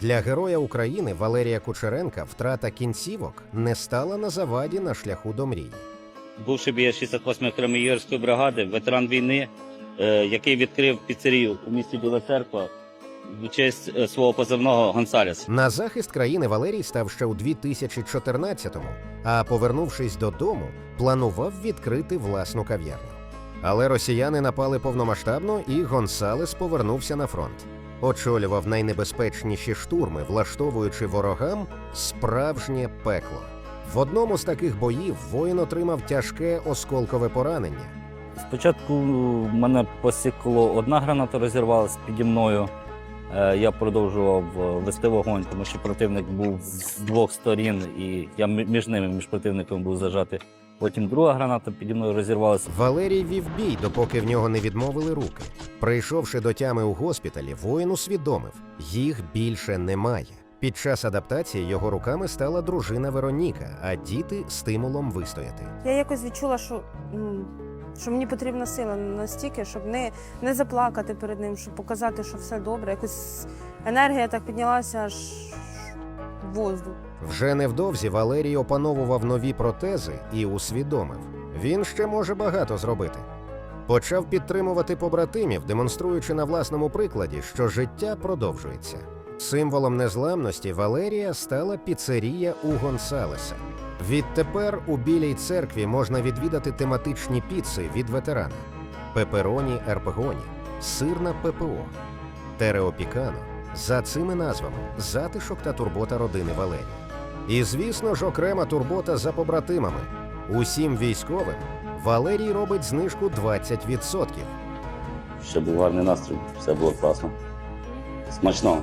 Для героя України Валерія Кучеренка втрата кінцівок не стала на заваді на шляху до мрії. бувший біля 68-ї окремої бригади, ветеран війни, е, який відкрив піцерію у місті Біла Церква в честь е, свого позивного Гонсалес. На захист країни Валерій став ще у 2014-му, а повернувшись додому, планував відкрити власну кав'ярню. Але росіяни напали повномасштабно, і Гонсалес повернувся на фронт. Очолював найнебезпечніші штурми, влаштовуючи ворогам справжнє пекло. В одному з таких боїв воїн отримав тяжке осколкове поранення. Спочатку мене посікло одна граната, розірвалася піді мною. Е, Я продовжував е, вести вогонь, тому що противник був з двох сторін, і я між ними, між противником був зажатий. Потім друга граната піді мною розірвалася. Валерій вів бій, допоки в нього не відмовили руки. Прийшовши до тями у госпіталі, воїн усвідомив, їх більше немає. Під час адаптації його руками стала дружина Вероніка, а діти стимулом вистояти. Я якось відчула, що, що мені потрібна сила настільки, щоб не, не заплакати перед ним, щоб показати, що все добре. Якось енергія так піднялася аж в воздух. Вже невдовзі Валерій опановував нові протези і усвідомив, він ще може багато зробити. Почав підтримувати побратимів, демонструючи на власному прикладі, що життя продовжується. Символом незламності Валерія стала піцерія у Гонсалеса. Відтепер у Білій церкві можна відвідати тематичні піци від ветерана: пепероні Ерпегоні, сирна ППО, Тереопікано. За цими назвами затишок та турбота родини Валерія. І, звісно ж, окрема турбота за побратимами. Усім військовим Валерій робить знижку 20%. Ще був гарний настрій, все було класно. Смачного.